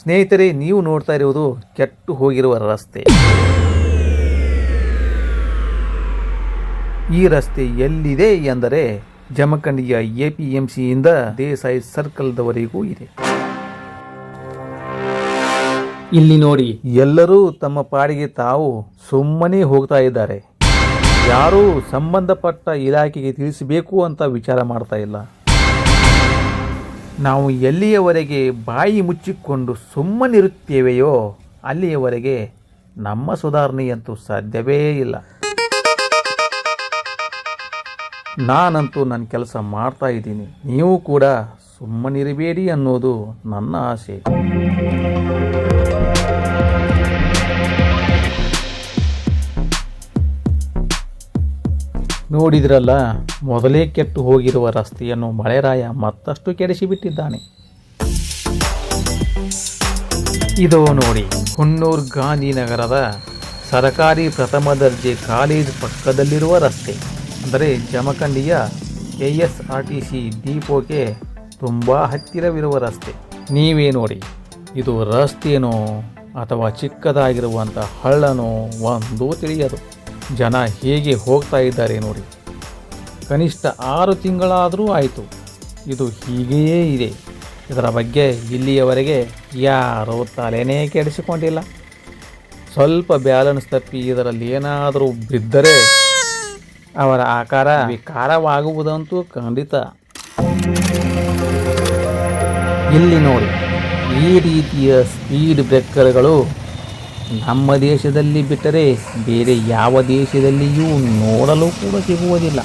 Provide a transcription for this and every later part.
ಸ್ನೇಹಿತರೆ ನೀವು ನೋಡ್ತಾ ಇರುವುದು ಕೆಟ್ಟು ಹೋಗಿರುವ ರಸ್ತೆ. ಈ ರಸ್ತೆ ಎಲ್ಲಿದೆ ಎಂದರೆ ಜಮಖಂಡಿಯ ಎ ಪಿ ಎಂ ಸಿಯಿಂದ ದೇಸಾಯಿ ಸರ್ಕಲ್ದವರೆಗೂ ಇದೆ. ಇಲ್ಲಿ ನೋಡಿ. ಎಲ್ಲರೂ ತಮ್ಮ ಪಾಡಿಗೆ ತಾವು ಸುಮ್ಮನೆ ಹೋಗ್ತಾ ಇದ್ದಾರೆ. ಯಾರೂ ಸಂಬಂಧಪಟ್ಟ ಇಲಾಖೆಗೆ ತಿಳಿಸಬೇಕು ಅಂತ ವಿಚಾರ ಮಾಡ್ತಾ ಇಲ್ಲ. ನಾವು ಎಲ್ಲಿಯವರೆಗೆ ಬಾಯಿ ಮುಚ್ಚಿಕೊಂಡು ಸುಮ್ಮನಿರುತ್ತೇವೆಯೋ ಅಲ್ಲಿಯವರೆಗೆ ನಮ್ಮ ಸುಧಾರಣೆಯಂತೂ ಸಾಧ್ಯವೇ ಇಲ್ಲ. ನಾನಂತೂ ನನ್ನ ಕೆಲಸ ಮಾಡ್ತಾ ಇದ್ದೀನಿ. ನೀವು ಕೂಡ ಸುಮ್ಮನಿರಬೇಡಿ ಅನ್ನೋದು ನನ್ನ ಆಸೆ. ನೋಡಿದ್ರಲ್ಲ, ಮೊದಲೇ ಕೆಟ್ಟು ಹೋಗಿರುವ ರಸ್ತೆಯನ್ನು ಮಳೆರಾಯ ಮತ್ತಷ್ಟು ಕೆಡಿಸಿಬಿಟ್ಟಿದ್ದಾನೆ. ಇದು ನೋಡಿ, ಹುಣ್ಣೂರು ಗಾಂಧಿನಗರದ ಸರಕಾರಿ ಪ್ರಥಮ ದರ್ಜೆ ಕಾಲೇಜ್ ಪಕ್ಕದಲ್ಲಿರುವ ರಸ್ತೆ. ಅಂದರೆ ಜಮಖಂಡಿಯ K S R T C ಡಿಪೋಗೆ ತುಂಬ ಹತ್ತಿರವಿರುವ ರಸ್ತೆ. ನೀವೇ ನೋಡಿ, ಇದು ರಸ್ತೆನೋ ಅಥವಾ ಚಿಕ್ಕದಾಗಿರುವಂಥ ಹಳ್ಳನೋ ಒಂದು ತಿಳಿಯದು. ಜನ ಹೇಗೆ ಹೋಗ್ತಾ ಇದ್ದಾರೆ ನೋಡಿ. ಕನಿಷ್ಠ ಆರು ತಿಂಗಳಾದರೂ ಆಯಿತು. ಇದು ಹೀಗೆಯೇ ಇದೆ. ಇದರ ಬಗ್ಗೆ ಇಲ್ಲಿಯವರೆಗೆ ಯಾರೂ ತಲೆನೇ ಕೆಡಿಸಿಕೊಂಡಿಲ್ಲ. ಸ್ವಲ್ಪ ಬ್ಯಾಲೆನ್ಸ್ ತಪ್ಪಿ ಇದರಲ್ಲಿ ಏನಾದರೂ ಬಿದ್ದರೆ ಅವರ ಆಕಾರ ವಿಕಾರವಾಗುವುದಂತೂ ಖಂಡಿತ. ಇಲ್ಲಿ ನೋಡಿ, ಈ ರೀತಿಯ ಸ್ಪೀಡ್ ಬ್ರೇಕರ್ಗಳು ನಮ್ಮ ದೇಶದಲ್ಲಿ ಬಿಟ್ಟರೆ ಬೇರೆ ಯಾವ ದೇಶದಲ್ಲಿಯೂ ನೋಡಲು ಕೂಡ ಸಿಗುವುದಿಲ್ಲ.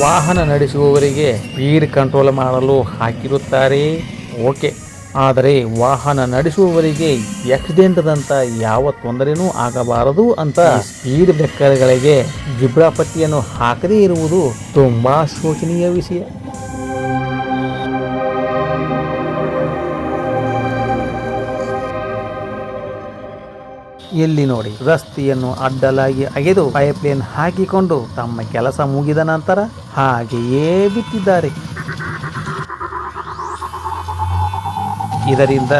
ವಾಹನ ನಡೆಸುವವರಿಗೆ ಸ್ಪೀಡ್ ಕಂಟ್ರೋಲ್ ಮಾಡಲು ಹಾಕಿರುತ್ತಾರೆ ಓಕೆ ಆದರೆ ವಾಹನ ನಡೆಸುವವರಿಗೆ ಆಕ್ಸಿಡೆಂಟ್ದಂಥ ಯಾವ ತೊಂದರೆನೂ ಆಗಬಾರದು ಅಂತ ಸ್ಪೀಡ್ ಬ್ರೇಕರ್ಗಳಿಗೆ ಜಿಬ್ರಾಪಟ್ಟಿಯನ್ನು ಹಾಕದೇ ಇರುವುದು ತುಂಬ ಶೋಚನೀಯ ವಿಷಯ. ಎಲ್ಲಿ ನೋಡಿ ರಸ್ತೆಯನ್ನು ಅಡ್ಡಲಾಗಿ ಅಗೆದು ಪೈಪ್ಲೈನ್ ಹಾಕಿಕೊಂಡು ತಮ್ಮ ಕೆಲಸ ಮುಗಿದ ನಂತರ ಹಾಗೆಯೇ ಬಿಟ್ಟಿದ್ದಾರೆ ಇದರಿಂದ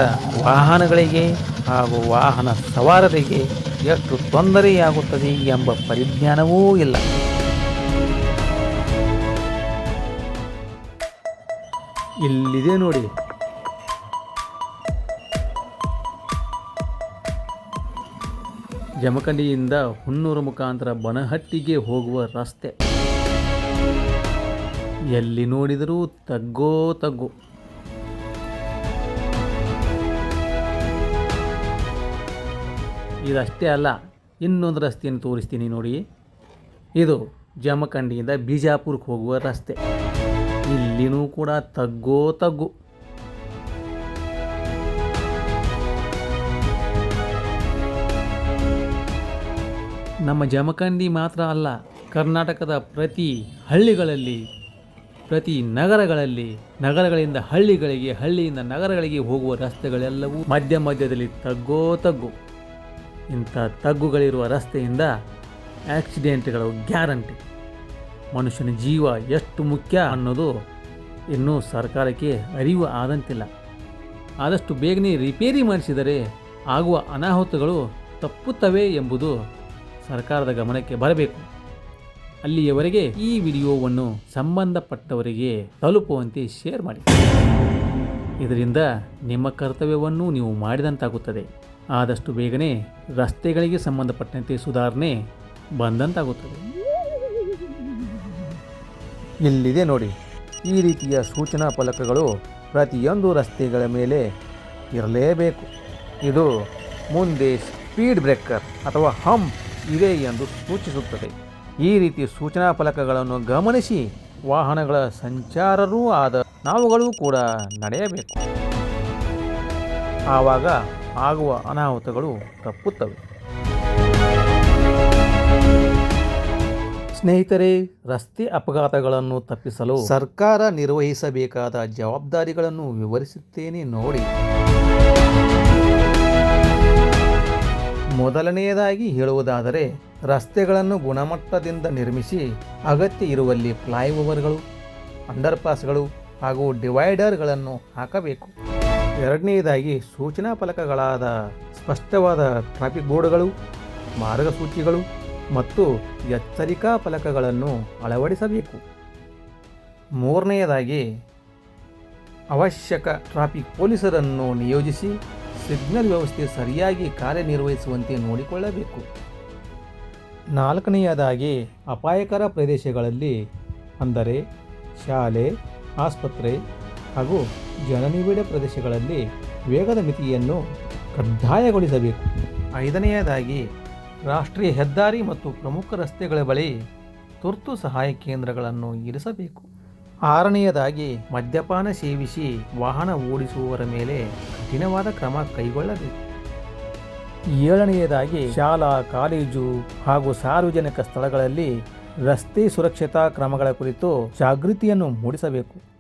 ವಾಹನಗಳಿಗೆ ಹಾಗೂ ವಾಹನ ಸವಾರರಿಗೆ ಎಷ್ಟು ತೊಂದರೆಯಾಗುತ್ತದೆ ಎಂಬ ಪರಿಜ್ಞಾನವೂ ಇಲ್ಲ. ಇಲ್ಲಿದೆ ನೋಡಿ. ಜಮಖಂಡಿಯಿಂದ ಹುಣ್ಣೂರು ಮುಖಾಂತರ ಬನಹಟ್ಟಿಗೆ ಹೋಗುವ ರಸ್ತೆ. ಎಲ್ಲಿ ನೋಡಿದರೂ ತಗ್ಗೋ ತಗ್ಗು. ಇದಷ್ಟೇ ಅಲ್ಲ, ಇನ್ನೊಂದು ರಸ್ತೆಯನ್ನು ತೋರಿಸ್ತೀನಿ ನೋಡಿ. ಇದು ಜಮಖಂಡಿಯಿಂದ ಬಿಜಾಪುರಕ್ಕೆ ಹೋಗುವ ರಸ್ತೆ. ಇಲ್ಲಿನೂ ಕೂಡ ತಗ್ಗೋ ತಗ್ಗು. ನಮ್ಮ ಜಮಖಂಡಿ ಮಾತ್ರ ಅಲ್ಲ, ಕರ್ನಾಟಕದ ಪ್ರತಿ ಹಳ್ಳಿಗಳಲ್ಲಿ, ಪ್ರತಿ ನಗರಗಳಲ್ಲಿ, ನಗರಗಳಿಂದ ಹಳ್ಳಿಗಳಿಗೆ, ಹಳ್ಳಿಯಿಂದ ನಗರಗಳಿಗೆ ಹೋಗುವ ರಸ್ತೆಗಳೆಲ್ಲವೂ ಮಧ್ಯ ಮಧ್ಯದಲ್ಲಿ ತಗ್ಗೋ ತಗ್ಗು. ಇಂಥ ತಗ್ಗುಗಳಿರುವ ರಸ್ತೆಯಿಂದ ಆಕ್ಸಿಡೆಂಟ್ಗಳು ಗ್ಯಾರಂಟಿ. ಮನುಷ್ಯನ ಜೀವ ಎಷ್ಟು ಮುಖ್ಯ ಅನ್ನೋದು ಇನ್ನೂ ಸರ್ಕಾರಕ್ಕೆ ಅರಿವು ಆದಂತಿಲ್ಲ. ಆದಷ್ಟು ಬೇಗನೆ ರಿಪೇರಿ ಮಾಡಿಸಿದರೆ ಆಗುವ ಅನಾಹುತಗಳು ತಪ್ಪುತ್ತವೆ ಎಂಬುದು ಸರ್ಕಾರದ ಗಮನಕ್ಕೆ ಬರಬೇಕು. ಅಲ್ಲಿಯವರೆಗೆ ಈ ವಿಡಿಯೋವನ್ನು ಸಂಬಂಧಪಟ್ಟವರಿಗೆ ತಲುಪುವಂತೆ ಶೇರ್ ಮಾಡಿ. ಇದರಿಂದ ನಿಮ್ಮ ಕರ್ತವ್ಯವನ್ನು ನೀವು ಮಾಡಿದಂತಾಗುತ್ತದೆ. ಆದಷ್ಟು ಬೇಗನೆ ರಸ್ತೆಗಳಿಗೆ ಸಂಬಂಧಪಟ್ಟಂತೆ ಸುಧಾರಣೆ ಬಂದಂತಾಗುತ್ತದೆ. ಇಲ್ಲಿದೆ ನೋಡಿ. ಈ ರೀತಿಯ ಸೂಚನಾ ಫಲಕಗಳು ಪ್ರತಿಯೊಂದು ರಸ್ತೆಗಳ ಮೇಲೆ ಇರಲೇಬೇಕು. ಇದು ಮುಂದೆ ಸ್ಪೀಡ್ ಬ್ರೇಕರ್ ಅಥವಾ ಹಂಪ್ ಇದೆ ಎಂದು ಸೂಚಿಸುತ್ತದೆ. ಈ ರೀತಿ ಸೂಚನಾ ಫಲಕಗಳನ್ನು ಗಮನಿಸಿ, ವಾಹನಗಳ ಸಂಚಾರರೂ ಆದ ನಾವುಗಳು ಕೂಡ ನಡೆಯಬೇಕು. ಆವಾಗ ಆಗುವ ಅನಾಹುತಗಳು ತಪ್ಪುತ್ತವೆ. ಸ್ನೇಹಿತರೆ, ರಸ್ತೆ ಅಪಘಾತಗಳನ್ನು ತಪ್ಪಿಸಲು ಸರ್ಕಾರ ನಿರ್ವಹಿಸಬೇಕಾದ ಜವಾಬ್ದಾರಿಗಳನ್ನು ವಿವರಿಸುತ್ತೇನೆ ನೋಡಿ. ಮೊದಲನೆಯದಾಗಿ ಹೇಳುವುದಾದರೆ, ರಸ್ತೆಗಳನ್ನು ಗುಣಮಟ್ಟದಿಂದ ನಿರ್ಮಿಸಿ ಅಗತ್ಯ ಇರುವಲ್ಲಿ ಫ್ಲೈಓವರ್ಗಳು, ಅಂಡರ್ಪಾಸ್ಗಳು ಹಾಗೂ ಡಿವೈಡರ್ಗಳನ್ನು ಹಾಕಬೇಕು. ಎರಡನೆಯದಾಗಿ ಸೂಚನಾ ಫಲಕಗಳಾದ ಸ್ಪಷ್ಟವಾದ ಟ್ರಾಫಿಕ್ ಬೋರ್ಡ್ಗಳು, ಮಾರ್ಗಸೂಚಿಗಳು ಮತ್ತು ಎಚ್ಚರಿಕಾ ಫಲಕಗಳನ್ನು ಅಳವಡಿಸಬೇಕು. ಮೂರನೆಯದಾಗಿ ಅವಶ್ಯಕ ಟ್ರಾಫಿಕ್ ಪೊಲೀಸರನ್ನು ನಿಯೋಜಿಸಿ ಸಿಗ್ನಲ್ ವ್ಯವಸ್ಥೆ ಸರಿಯಾಗಿ ಕಾರ್ಯನಿರ್ವಹಿಸುವಂತೆ ನೋಡಿಕೊಳ್ಳಬೇಕು. ನಾಲ್ಕನೆಯದಾಗಿ, ಅಪಾಯಕರ ಪ್ರದೇಶಗಳಲ್ಲಿ, ಅಂದರೆ ಶಾಲೆ, ಆಸ್ಪತ್ರೆ ಹಾಗೂ ಜನನಿಬಿಡ ಪ್ರದೇಶಗಳಲ್ಲಿ ವೇಗದ ಮಿತಿಯನ್ನು ಕಡ್ಡಾಯಗೊಳಿಸಬೇಕು. ಐದನೆಯದಾಗಿ, ರಾಷ್ಟ್ರೀಯ ಹೆದ್ದಾರಿ ಮತ್ತು ಪ್ರಮುಖ ರಸ್ತೆಗಳ ಬಳಿ ತುರ್ತು ಸಹಾಯ ಕೇಂದ್ರಗಳನ್ನು ಇರಿಸಬೇಕು. ಆರನೆಯದಾಗಿ ಮದ್ಯಪಾನ ಸೇವಿಸಿ ವಾಹನ ಓಡಿಸುವವರ ಮೇಲೆ ಕಠಿಣವಾದ ಕ್ರಮ ಕೈಗೊಳ್ಳಬೇಕು. ಏಳನೆಯದಾಗಿ ಶಾಲಾ, ಕಾಲೇಜು ಹಾಗೂ ಸಾರ್ವಜನಿಕ ಸ್ಥಳಗಳಲ್ಲಿ ರಸ್ತೆ ಸುರಕ್ಷತಾ ಕ್ರಮಗಳ ಕುರಿತು ಜಾಗೃತಿಯನ್ನು ಮೂಡಿಸಬೇಕು.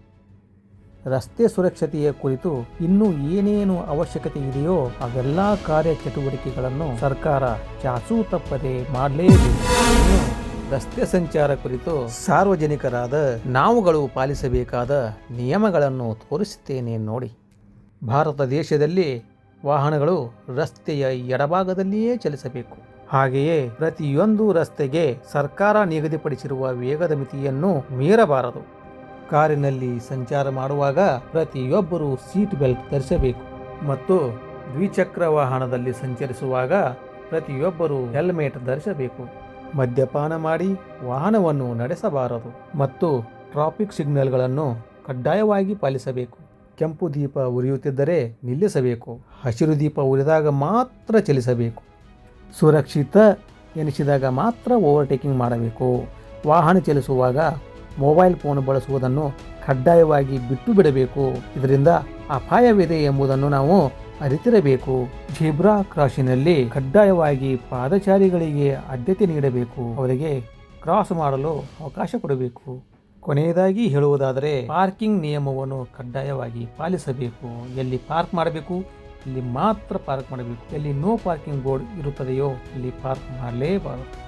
ರಸ್ತೆ ಸುರಕ್ಷತೆಯ ಕುರಿತು ಇನ್ನೂ ಏನೇನು ಅವಶ್ಯಕತೆ ಇದೆಯೋ ಅವೆಲ್ಲ ಕಾರ್ಯಚಟುವಟಿಕೆಗಳನ್ನು ಸರ್ಕಾರ ಚಾಚೂ ತಪ್ಪದೆ ಮಾಡಲೇಬೇಕು. ರಸ್ತೆ ಸಂಚಾರ ಕುರಿತು ಸಾರ್ವಜನಿಕರಾದ ನಾವುಗಳು ಪಾಲಿಸಬೇಕಾದ ನಿಯಮಗಳನ್ನು ತೋರಿಸುತ್ತೇನೆ ನೋಡಿ. ಭಾರತ ದೇಶದಲ್ಲಿ ವಾಹನಗಳು ರಸ್ತೆಯ ಎಡಭಾಗದಲ್ಲಿಯೇ ಚಲಿಸಬೇಕು. ಹಾಗೆಯೇ ಪ್ರತಿಯೊಂದು ರಸ್ತೆಗೆ ಸರ್ಕಾರ ನಿಗದಿಪಡಿಸಿರುವ ವೇಗದ ಮಿತಿಯನ್ನು ಮೀರಬಾರದು. ಕಾರಿನಲ್ಲಿ ಸಂಚಾರ ಮಾಡುವಾಗ ಪ್ರತಿಯೊಬ್ಬರೂ ಸೀಟ್ ಬೆಲ್ಟ್ ಧರಿಸಬೇಕು. ಮತ್ತು ದ್ವಿಚಕ್ರ ವಾಹನದಲ್ಲಿ ಸಂಚರಿಸುವಾಗ ಪ್ರತಿಯೊಬ್ಬರೂ ಹೆಲ್ಮೆಟ್ ಧರಿಸಬೇಕು. ಮದ್ಯಪಾನ ಮಾಡಿ ವಾಹನವನ್ನು ನಡೆಸಬಾರದು ಮತ್ತು ಟ್ರಾಫಿಕ್ ಸಿಗ್ನಲ್ಗಳನ್ನು ಕಡ್ಡಾಯವಾಗಿ ಪಾಲಿಸಬೇಕು. ಕೆಂಪು ದೀಪ ಉರಿಯುತ್ತಿದ್ದರೆ ನಿಲ್ಲಿಸಬೇಕು. ಹಸಿರು ದೀಪ ಉರಿದಾಗ ಮಾತ್ರ ಚಲಿಸಬೇಕು. ಸುರಕ್ಷಿತ ಎನಿಸಿದಾಗ ಮಾತ್ರ ಓವರ್ಟೇಕಿಂಗ್ ಮಾಡಬೇಕು. ವಾಹನ ಚಲಿಸುವಾಗ ಮೊಬೈಲ್ ಫೋನ್ ಬಳಸುವುದನ್ನು ಕಡ್ಡಾಯವಾಗಿ ಬಿಟ್ಟು ಬಿಡಬೇಕು. ಇದರಿಂದ ಅಪಾಯವಿದೆ ಎಂಬುದನ್ನು ನಾವು ಅರಿತಿರಬೇಕು. ಜೀಬ್ರಾ ಕ್ರಾಸಿನಲ್ಲಿ ಕಡ್ಡಾಯವಾಗಿ ಪಾದಚಾರಿಗಳಿಗೆ ಆದ್ಯತೆ ನೀಡಬೇಕು. ಅವರಿಗೆ ಕ್ರಾಸ್ ಮಾಡಲು ಅವಕಾಶ ಕೊಡಬೇಕು. ಕೊನೆಯದಾಗಿ ಹೇಳುವುದಾದರೆ, ಪಾರ್ಕಿಂಗ್ ನಿಯಮವನ್ನು ಕಡ್ಡಾಯವಾಗಿ ಪಾಲಿಸಬೇಕು. ಎಲ್ಲಿ ಪಾರ್ಕ್ ಮಾಡಬೇಕು? ಇಲ್ಲಿ ಮಾತ್ರ ಪಾರ್ಕ್ ಮಾಡಬೇಕು. ಎಲ್ಲಿ ನೋ ಪಾರ್ಕಿಂಗ್ ಬೋರ್ಡ್ ಇರುತ್ತದೆಯೋ ಅಲ್ಲಿ ಪಾರ್ಕ್ ಮಾಡಲೇಬಾರದು.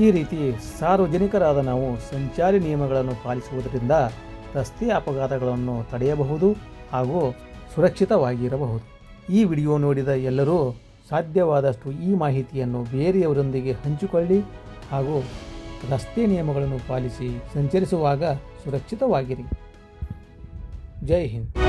ಈ ರೀತಿ ಸಾರ್ವಜನಿಕರಾದ ನಾವು ಸಂಚಾರಿ ನಿಯಮಗಳನ್ನು ಪಾಲಿಸುವುದರಿಂದ ರಸ್ತೆ ಅಪಘಾತಗಳನ್ನು ತಡೆಯಬಹುದು ಹಾಗೂ ಸುರಕ್ಷಿತವಾಗಿರಬಹುದು. ಈ ವಿಡಿಯೋ ನೋಡಿದ ಎಲ್ಲರೂ ಸಾಧ್ಯವಾದಷ್ಟು ಈ ಮಾಹಿತಿಯನ್ನು ಬೇರೆಯವರೊಂದಿಗೆ ಹಂಚಿಕೊಳ್ಳಿ ಹಾಗೂ ರಸ್ತೆ ನಿಯಮಗಳನ್ನು ಪಾಲಿಸಿ ಸಂಚರಿಸುವಾಗ ಸುರಕ್ಷಿತವಾಗಿರಿ. ಜೈ ಹಿಂದ್.